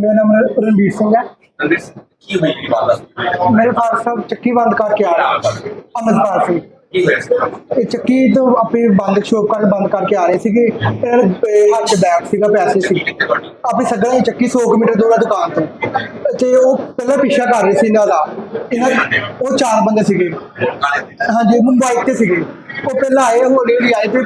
ਮੇਰਾ ਨਾਮ ਰ- ਰਣਵੀਰ ਸਿੰਘ ਹੈ। ਰਣਵੀਰ ਸਿੰਘ, ਕੀ ਹੋਈ ਜਿਹੜੀ ਵਾਰਦਾਤ ਮੇਰੇ ਫਾਦਰ ਸਾਹਿਬ ਚੱਕੀ ਬੰਦ ਕਰਕੇ ਆ ਰਹੇ ਅਮਰਪਾਲ ਸਿੰਘ ਕੀ ਹੋਇਆ ਸੀ? ਇਹ ਚੱਕੀ ਤੋਂ ਆਪਣੀ ਬੰਦ ਸ਼ੋਪ ਕਰ ਬੰਦ ਕਰਕੇ ਆ ਰਹੇ ਸੀਗੇ। ਇਹਨਾਂ ਦੇ ਹੱਥ 'ਚ ਬੈਗ ਸੀਗਾ ਪੈਸੇ ਸੀ। ਕਿੱਥੇ ਤੁਹਾਡੀ ਆਪਣੀ ਦੀ ਚੱਕੀ 100 ਮੀਟਰ ਦੂਰ ਆ ਦੁਕਾਨ ਤੋਂ। ਤੇ ਉਹ ਪਹਿਲਾਂ ਪਿੱਛਾ ਕਰ ਰਹੇ ਸੀ ਇਹਨਾਂ ਦਾ। ਇਹਨਾਂ ਉਹ ਚਾਰ ਬੰਦੇ ਸੀਗੇ। ਕਾਲੇ ਤੇ ਹਾਂਜੀ ਮੁੰਬਈ ਤੇ ਸੀਗੇ। ਉਹ ਪਹਿਲਾਂ ਆਏ ਹੌਲੀ ਹੌਲੀ ਆਏ ਤੇ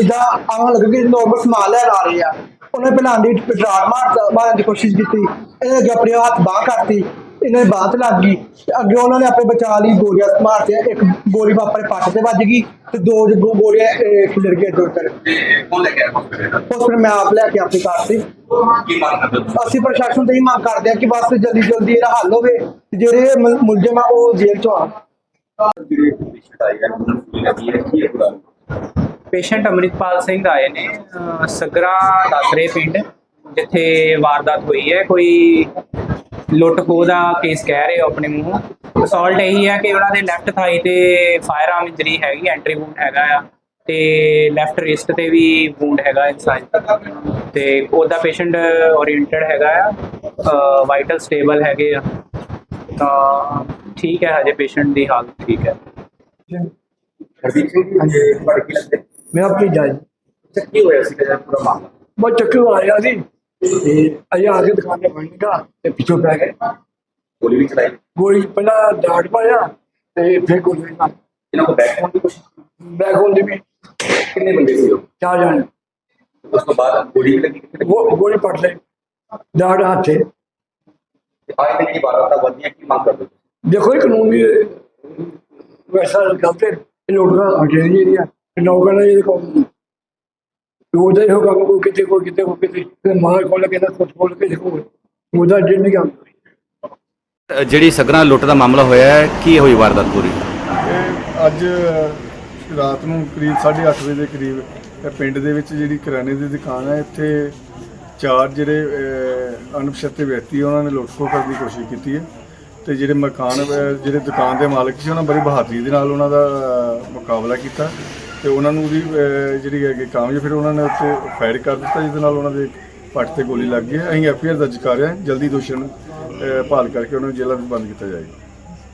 ਇਦਾਂ ਆਉਣ ਲੱਗੇ ਕਿ ਨੋਰਮਲ ਸਮਾਨ ਲੈਣ ਆ ਰਹੇ ਆ। ਉਹਨੇ ਪਹਿਲਾਂ ਆਂਦੀ ਡਰਾਰ ਮਾਰ ਮਾਰਨ ਦੀ ਕੋਸ਼ਿਸ਼ ਕੀਤੀ। ਇਹਨੇ ਅੱਗੇ ਆਪਣੇ ਹੱਥ ਬਾਹ ਕਰਤੀ। ਇਹਨਾਂ ਦੀ ਬਾਹ ਤੇ ਲੱਗ ਗਈ। ਅੱਗੇ ਉਹਨਾਂ ਨੇ ਆਪਣੇ ਬਚਾ ਲਈ ਗੋਲੀਆਂ ਮਾਰਤੀਆਂ। ਇੱਕ ਗੋਲੀ ਵਾਪਰੇ ਪੱਟ ਤੇ ਵੱਜ ਗਈ ਤੇ ਦੋ ਜ- ਗੋਲੀਆਂ ਖਿਲਰ ਗਏ ਦੋ ਤਰ? ਉਸ ਫਿਰ ਮੈਂ ਆਪ ਲੈ ਕੇ ਆਪਣੀ ਕਾਰ ਤੇ? ਅਸੀਂ ਪ੍ਰਸ਼ਾਸਨ ਤੋਂ ਹੀ ਮੰਗ ਕਰਦੇ ਆ ਕਿ ਬਸ ਜਲਦੀ ਜਲਦੀ ਇਹਦਾ ਹੱਲ ਹੋਵੇ। ਤੇ ਜਿਹੜੇ ਮੁਲ- ਮੁਲਜ਼ਮ ਆ ਉਹ ਜੇਲ੍ਹ ਚੋਂ ਆ, ਪੇਸ਼ੈਂਟ ਅਮਰਿਤਪਾਲ ਸਿੰਘ ਆਏ ਨੇ ਅਹ ਸਗਰਾ ਦਾਸਰੇ ਪਿੰਡ ਜਿੱਥੇ ਵਾਰਦਾਤ ਹੋਈ ਹੈ ਕੋਈ ਲੁੱਟ ਖੋਹ ਦਾ ਕੇਸ ਕਹਿ ਰਹੇ ਹੋ ਆਪਣੇ ਮੂੰਹੋਂ। ਅਸੌਲਟ ਇਹੀ ਹੈ ਕਿ ਉਹਨਾਂ ਦੇ ਲੈਫਟ ਥਾਈ ਤੇ ਫਾਇਰ ਆਰਮ ਇੰਜਰੀ ਹੈਗੀ ਐਂਟਰੀ ਵੂਡ ਹੈਗਾ ਆ ਤੇ ਲੈਫਟ ਰਿਸਟ ਤੇ ਵੀ ਵੂਡ ਹੈਗਾ ਇਨਸਾਈਡ ਤੇ। ਉਹਦਾ ਪੇਸ਼ੈਂਟ ਓਰੀਐਂਟਡ ਹੈਗਾ ਆ ਵਾਈਟਲ ਸਟੇਬਲ ਹੈਗੇ ਆ। ਤਾਂ ਠੀਕ ਹੈ ਹਜੇ ਪੇਸ਼ੈਂਟ ਦੀ ਹਾਲਤ ਠੀਕ ਹੈ। ਹਰਦੀਪ ਸਿੰਘ ਜੀ, ਹਾਂਜੀ। ਲੱਗਦੇ ਮੇਰਾ ਭਤੀਜਾ ਜੀ ਅੱਛਾ, ਕੀ ਹੋਇਆ ਸੀ ਜਿਹੜਾ ਪੂਰਾ ਮਾਮਲਾ। ਮੈਂ ਚੱਕਰ ਆ ਰਿਹਾ ਸੀ। ਤੇ ਅਜੇ ਆ ਕੇ ਦੁਕਾਨ ਤੇ ਬਣ ਗਿਆ ਤੇ ਪਿੱਛੋਂ ਪੈ ਗਏ। ਗੋਲੀ ਵੀ ਚਲਾਈ? ਗੋਲੀ ਪਹਿਲਾਂ ਡਾਟ ਪਾਇਆ ਤੇ ਫਿਰ ਗੋਲੀ ਨਾਲ ਇਹਨਾਂ ਕੋ ਬੈਕ ਹੋਣ ਦੀ ਕੋਸ਼ਿਸ਼? ਬੈਕ ਹੁੰਦੀ ਵੀ ਕਿੰਨੇ ਬੰਦੇ ਸੀ ਉਹ? ਚਾਰ ਜਾਣੇ। ਉਸ ਤੋਂ ਬਾਅਦ ਗੋਲੀ ਵੀ ਲੱਗੀ ਉਹ ਗੋਲੀ ਪੱਟ ਲਈ। ਡਾਟ ਹੱਥੇ। ਆਏ ਤੇ ਜਿਹੜੀ ਵਾਰਦਾਤ ਵਧੀਆ ਕੀ ਮੰਗ ਕਰਦੇ ਹੋ? ਦੇਖੋ ਇਹ ਕਾਨੂੰਨ ਵੀ ਵੈਸਾ ਕਰਦੇ ਲੋਕਾਂ ਹਟੇ ਨਹੀਂ ਰਿਹਾ ਨੌਕਰਾਂ ਨੇ ਇਹ ਕੰਮ ਉਹਦਾ ਇਹੋ ਕੰਮ ਕੋਈ ਕਿਤੇ ਕੋਈ ਕਿਤੇ ਕੋਈ ਕਿਤੇ। ਤੇ ਮਾਰ ਕੋਲ ਕੇ ਨਾ ਕੁਝ ਕੋਲ ਕੇ ਦੇਖੋ। ਉਹਦਾ ਜਿੰਨ ਨਹੀਂ ਕੰਮ ਜਿਹੜੀ ਸਗਰਾਂ ਲੁੱਟ ਦਾ ਮਾਮਲਾ ਹੋਇਆ ਹੈ ਕੀ ਹੋਈ ਵਾਰਦਾਤ ਪੂਰੀ? ਇਹ ਅੱਜ ਰਾਤ ਨੂੰ ਕਰੀਬ 8:30 ਵਜੇ ਦੇ ਕਰੀਬ ਇਹ ਪਿੰਡ ਦੇ ਵਿੱਚ ਜਿਹੜੀ ਕਿਰਾਣੇ ਦੀ ਦੁਕਾਨ ਹੈ ਇੱਥੇ ਚਾਰ ਜਿਹੜੇ ਅਣਪਛਾਤੇ ਵਿਅਕਤੀ ਉਹਨਾਂ ਨੇ ਲੁੱਟ-ਖੋਹ ਕਰਨ ਦੀ ਕੋਸ਼ਿਸ਼ ਕੀਤੀ ਹੈ। ਤੇ ਜਿਹੜੇ ਮਕਾਨ ਜਿਹੜੇ ਦੁਕਾਨ ਦੇ ਮਾਲਕ ਸੀ ਉਹਨਾਂ ਬੜੀ ਬਹਾਦਰੀ ਦੇ ਨਾਲ ਉਹਨਾਂ ਦਾ ਮੁਕਾਬਲਾ ਕੀਤਾ। ਤੇ ਉਹਨਾਂ ਨੂੰ ਵੀ ਅਹ, ਜਿਹੜੀ ਹੈਗੀ ਕਾਮਯਾਬ ਫਿਰ ਉਹਨਾਂ ਨੇ ਉੱਤੇ ਫਾਇਰ ਕਰ ਦਿੱਤਾ ਜਿਹਦੇ ਨਾਲ ਉਹਨਾਂ ਦੇ ਪੱਟ ਤੇ ਗੋਲੀ ਲੱਗ ਗਈ ਹੈ। ਅਸੀਂ ਐਫਆਈਆਰ ਦਰਜ ਕਰ ਰਹੇ ਹਾਂ ਜਲਦੀ ਦੋਸ਼ੀਆਂ ਨੂੰ ਭਾਲ ਕਰਕੇ ਉਹਨਾਂ ਨੂੰ ਜੇਲ੍ਹਾਂ ਵਿੱਚ ਬੰਦ ਕੀਤਾ ਜਾਏਗਾ